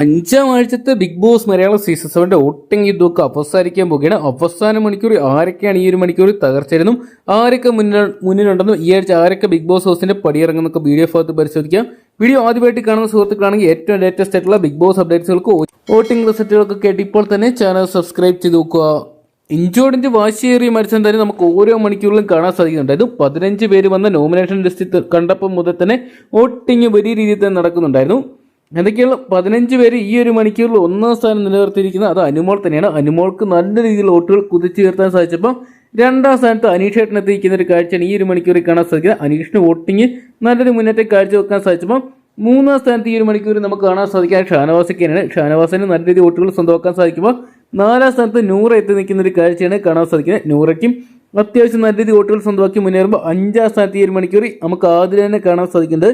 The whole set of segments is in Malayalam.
അഞ്ചാം ആഴ്ചത്തെ ബിഗ് ബോസ് മലയാളം സീസൺ സെവന്റെ വോട്ടിംഗ് യുദ്ധമൊക്കെ അവസാനിക്കാൻ പോകുകയാണ് അവസാന മണിക്കൂർ ആരൊക്കെയാണ് ഈ ഒരു മണിക്കൂർ തകർച്ചയായിരുന്നു? ആരൊക്കെ മുന്നിൽ മുന്നിലുണ്ടെന്നും ഈ ആഴ്ച ആരൊക്കെ ബിഗ് ബോസ് ഹൗസിന്റെ പടിയിറങ്ങുന്നൊക്കെ വീഡിയോ ഭാഗത്ത് പരിശോധിക്കാം. വീഡിയോ ആദ്യമായിട്ട് കാണുന്ന സുഹൃത്തുക്കളാണെങ്കിൽ ഏറ്റവും ലേറ്റസ്റ്റ് ആയിട്ടുള്ള ബിഗ് ബോസ് അപ്ഡേറ്റ്സുകൾക്ക് വോട്ടിംഗ് റിസൾട്ടുകളൊക്കെ കേട്ട് ഇപ്പോൾ തന്നെ ചാനൽ സബ്സ്ക്രൈബ് ചെയ്ത് നോക്കുക. ഇഞ്ചോടിഞ്ച് വാശിയേറിയ മത്സരം തന്നെ നമുക്ക് ഓരോ മണിക്കൂറിലും കാണാൻ സാധിക്കുന്നുണ്ട്. അതായത് പതിനഞ്ച് പേര് വന്ന നോമിനേഷൻ ലിസ്റ്റ് കണ്ടപ്പോൾ മുതൽ തന്നെ വോട്ടിംഗ് വലിയ രീതിയിൽ തന്നെ നടക്കുന്നുണ്ടായിരുന്നു. എന്തൊക്കെയാണ് പതിനഞ്ച് പേര് ഈ ഒരു മണിക്കൂറിൽ ഒന്നാം സ്ഥാനം നിലനിർത്തിയിരിക്കുന്നത് അത് അനുമോൾ തന്നെയാണ്. അനുമോൾക്ക് നല്ല രീതിയിൽ വോട്ടുകൾ കുതിച്ചുയർത്താൻ സാധിച്ചപ്പോൾ രണ്ടാം സ്ഥാനത്ത് അനീഷേട്ടൻ എത്തിയിരിക്കുന്ന ഒരു കാഴ്ചയാണ് ഈ ഒരു മണിക്കൂറിൽ കാണാൻ സാധിക്കുന്നത്. അനീഷിന് വോട്ടിംഗ് നല്ലൊരു മുന്നേറ്റം കാഴ്ചവെക്കാൻ സാധിച്ചപ്പോൾ മൂന്നാം സ്ഥാനത്ത് ഈ ഒരു മണിക്കൂറിൽ നമുക്ക് കാണാൻ സാധിക്കുക ഷാനവാസക്കാണ് ഷാനവാസിന് നല്ല രീതിയിൽ വോട്ടുകൾ സ്വന്തമാക്കാൻ സാധിക്കുമ്പോൾ നാലാം സ്ഥാനത്ത് നൂറ എത്തി നിൽക്കുന്ന ഒരു കാഴ്ചയാണ് കാണാൻ സാധിക്കുന്നത്. നൂറയ്ക്കും അത്യാവശ്യം നല്ല രീതിയിൽ വോട്ടുകൾ സ്വന്തമാക്കി മുന്നേറുമ്പോൾ അഞ്ചാം സ്ഥാനത്ത് ഈ ഒരു മണിക്കൂറിൽ നമുക്ക് ആദ്യം തന്നെ കാണാൻ സാധിക്കുന്നത്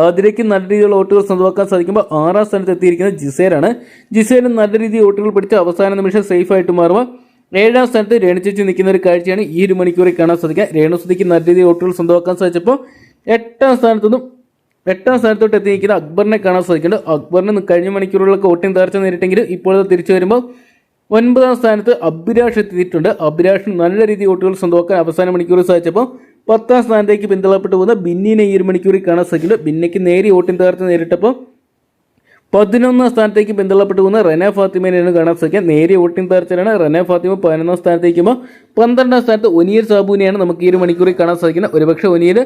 ആതിരയ്ക്ക് നല്ല രീതിയിലുള്ള വോട്ടുകൾ സ്വന്തമാക്കാൻ സാധിക്കുമ്പോൾ ആറാം സ്ഥാനത്ത് എത്തിയിരിക്കുന്നത് ജിസേലാണ് ജിസേലും നല്ല രീതിയിൽ വോട്ടുകൾ പിടിച്ച് അവസാന നിമിഷം സേഫ് ആയിട്ട് മാറുമ്പോൾ ഏഴാം സ്ഥാനത്ത് രേണുചേച്ചി നിൽക്കുന്ന ഒരു കാഴ്ചയാണ് ഈ ഒരു മണിക്കൂറിൽ കാണാൻ സാധിക്കുക. രേണുസുതിക്ക് നല്ല രീതിയിൽ വോട്ടുകൾ സ്വന്തമാക്കാൻ സാധിച്ചപ്പോൾ എട്ടാം സ്ഥാനത്തുനിന്നും എട്ടാം സ്ഥാനത്തോട്ട് എത്തിയിരിക്കുന്ന അക്ബറിനെ കാണാൻ സാധിക്കുന്നുണ്ട്. അക്ബറിന് കഴിഞ്ഞ മണിക്കൂറുകളൊക്കെ വോട്ടിംഗ് തകർച്ച നേരിട്ടെങ്കിലും ഇപ്പോൾ തിരിച്ചു വരുമ്പോൾ ഒൻപതാം സ്ഥാനത്ത് അഭിലാഷ് എത്തിയിട്ടുണ്ട്. അഭിലാഷ് നല്ല രീതിയിൽ വോട്ടുകൾ സ്വന്തമാക്കാൻ അവസാന മണിക്കൂറിൽ സാധിച്ചപ്പോൾ പത്താം സ്ഥാനത്തേക്ക് പിന്തള്ളപ്പെട്ടു പോകുന്ന ബിന്നിനെ ഈ ഒരു മണിക്കൂറിൽ കാണാൻ സാധിക്കുന്നുണ്ട് ബിന്നയ്ക്ക് നേരി വോട്ടിംഗ് തകർച്ച നേരിട്ടപ്പോൾ പതിനൊന്നാം സ്ഥാനത്തേക്ക് പിന്തള്ളപ്പെട്ടു പോകുന്ന റെന ഫാത്തിമേനെയാണ് കാണാൻ സാധിക്കുക നേരെ വോട്ടിംഗ് തകർച്ചയാണ് റെന ഫാത്തിമ പതിനൊന്നാം സ്ഥാനത്തേക്കുമ്പോൾ പന്ത്രണ്ടാം സ്ഥാനത്ത് ഒനിയർ സാബുവിനെയാണ് നമുക്ക് ഈ ഒരു മണിക്കൂറിൽ കാണാൻ സാധിക്കുന്നത്. ഒരുപക്ഷെ ഒനിയർ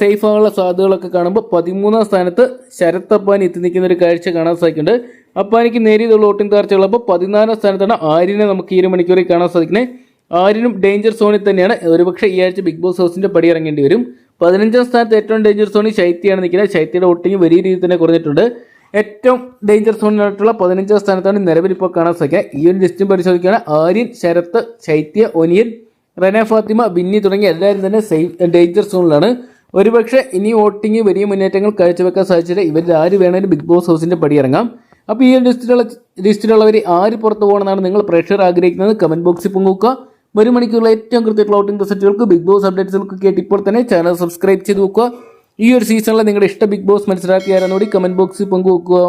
സേഫ് ആകാനുള്ള സാധ്യതകളൊക്കെ കാണുമ്പോൾ പതിമൂന്നാം സ്ഥാനത്ത് ശരത് അപ്പാനി എത്തി നിൽക്കുന്ന ഒരു കാഴ്ച കാണാൻ സാധിക്കുന്നുണ്ട്. അപ്പാനിക്ക് നേരിയതുള്ള വോട്ടിംഗ് തകർച്ചയുള്ളപ്പോൾ പതിനാലാം സ്ഥാനത്താണ് ആര്യനെ നമുക്ക് ഈ ഒരു മണിക്കൂറിൽ കാണാൻ സാധിക്കുന്നത്. ആര്യനും ഡേഞ്ചർ സോണിൽ തന്നെയാണ്. ഒരുപക്ഷെ ഈ ആഴ്ച ബിഗ് ബോസ് ഹൗസിന്റെ പടി ഇറങ്ങേണ്ടി വരും. പതിനഞ്ചാം സ്ഥാനത്ത് ഏറ്റവും ഡേഞ്ചർ സോണി ശൈത്യയാണ് നിൽക്കുന്നത്. ശൈത്യയുടെ വോട്ടിങ് വലിയ രീതിയിൽ തന്നെ കുറഞ്ഞിട്ടുണ്ട്. ഏറ്റവും ഡേഞ്ചർ സോണിലായിട്ടുള്ള പതിനഞ്ചാം സ്ഥാനത്താണ് നിലവിൽ ഇപ്പോൾ കാണാൻ സാധിക്കുക. ഈ ഒരു ലിസ്റ്റും പരിശോധിക്കുകയാണ്. ആര്യൻ ശരത്ത് ശൈത്യ ഒനിയൻ റന ഫാത്തിമ ബിന്നി തുടങ്ങിയ എല്ലാവരും തന്നെ സേഫ് ഡേഞ്ചർ സോണിലാണ് ഒരുപക്ഷെ ഇനി വോട്ടിംഗ് വലിയ മുന്നേറ്റങ്ങൾ കാഴ്ചവെക്കാൻ സാധിച്ചിട്ട് ഇവരിൽ ആര് വേണമെങ്കിലും ബിഗ് ബോസ് ഹൗസിന്റെ പടി ഇറങ്ങാം. അപ്പോൾ ഈ ലിസ്റ്റിലുള്ള ലിസ്റ്റിലുള്ളവർ ആര് പുറത്തു പോകണമെന്നാണ് നിങ്ങൾ പ്രഷർ ആഗ്രഹിക്കുന്നത്? കമന്റ് ബോക്സിൽ പങ്കുവെക്കുക. ഒരു മണിക്കൂറിലെ ഏറ്റവും കൃത്യമായിട്ടുള്ള ഔട്ടിംഗ് റിസൾട്ടുകൾക്ക് ബിഗ് ബോസ് അപ്ഡേറ്റ്സുകൾക്ക് കേട്ട് ഇപ്പോൾ തന്നെ ചാനൽ സബ്സ്ക്രൈബ് ചെയ്ത് വെക്കുക. ഈ ഒരു സീസണിൽ നിങ്ങളുടെ ഇഷ്ട ബിഗ് ബോസ് മത്സരാർത്ഥി ആരാന്നോടി കമന്റ് ബോക്സിൽ പങ്കുവെക്കുക.